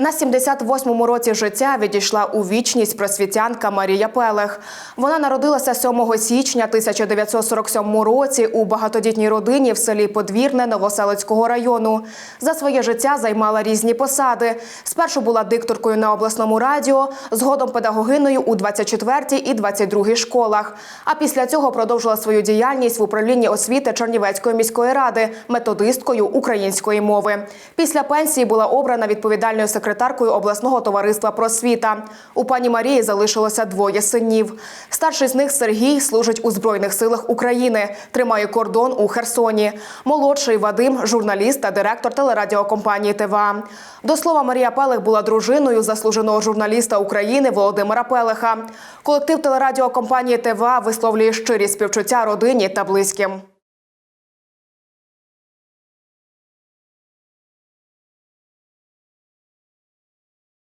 На 78-му році життя відійшла у вічність просвітянка Марія Пелех. Вона народилася 7 січня 1947 році у багатодітній родині в селі Подвірне Новоселицького району. За своє життя займала різні посади. Спершу була дикторкою на обласному радіо, згодом педагогиною у 24-й і 22-й школах. А після цього продовжила свою діяльність в управлінні освіти Чернівецької міської ради методисткою української мови. Після пенсії була обрана відповідальною секретаркою обласного товариства просвіта. У пані Марії залишилося двоє синів. Старший з них Сергій служить у збройних силах України, тримає кордон у Херсоні. Молодший Вадим журналіст та директор телерадіокомпанії ТВА. До слова, Марія Пелех була дружиною заслуженого журналіста України Володимира Пелеха. Колектив телерадіокомпанії ТВА висловлює щирі співчуття родині та близьким.